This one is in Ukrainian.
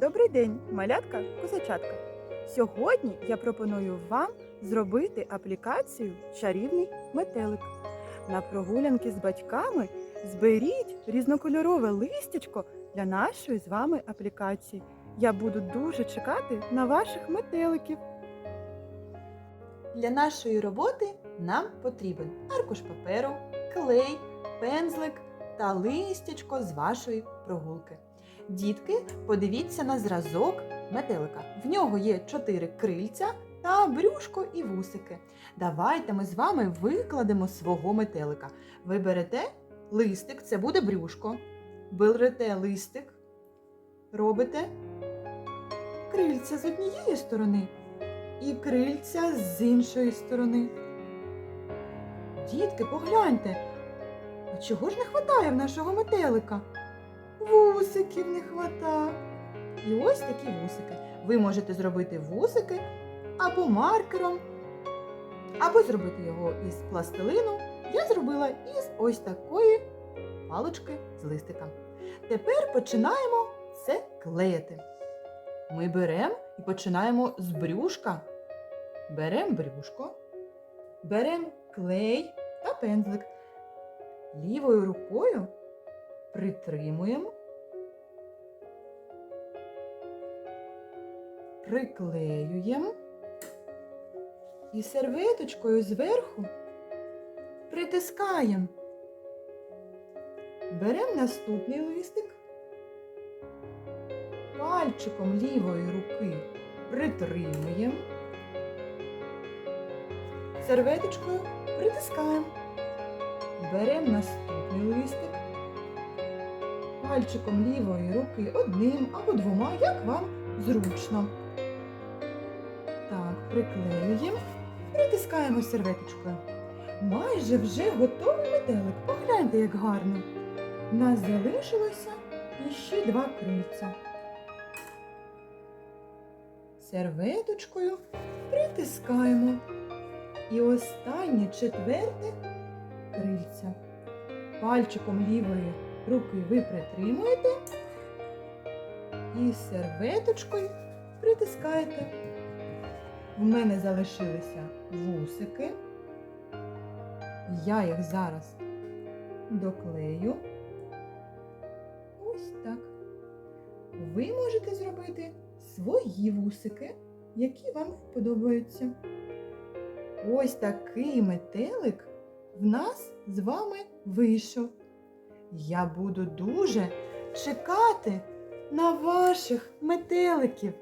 Добрий день, малятка, козачатка. Сьогодні я пропоную вам зробити аплікацію Чарівний метелик. На прогулянки з батьками зберіть різнокольорове листячко для нашої з вами аплікації. Я буду дуже чекати на ваших метеликів. Для нашої роботи нам потрібен аркуш паперу, клей, пензлик та листячко з вашої прогулки. Дітки, подивіться на зразок метелика. В нього є чотири крильця та брюшко і вусики. Давайте ми з вами викладемо свого метелика. Ви берете листик, це буде брюшко. Берете листик, робите крильця з однієї сторони і крильця з іншої сторони. Дітки, погляньте, а чого ж не вистачає в нашого метелика? Вусиків не хвата. І ось такі вусики. Ви можете зробити вусики або маркером, або зробити його із пластилину. Я зробила із ось такої палички з листика. Тепер починаємо це клеїти. Ми беремо і починаємо з брюшка. Беремо брюшко, беремо клей та пензлик. Лівою рукою притримуємо, приклеюємо і серветочкою зверху притискаємо. Беремо наступний листик, пальчиком лівої руки притримуємо, серветочкою притискаємо. Беремо наступний листик, пальчиком лівої руки одним або двома, як вам зручно. Так, приклеюємо, притискаємо серветочкою. Майже вже готовий метелик. Погляньте, як гарно. У нас залишилося іще два крильця. Серветочкою притискаємо. І останнє четверте крильця. Пальчиком лівої руки ви притримуєте і серветочкою притискаєте. В мене залишилися вусики. Я їх зараз доклею. Ось так. Ви можете зробити свої вусики, які вам подобаються. Ось такий метелик в нас з вами вийшов. Я буду дуже чекати на ваших метеликів.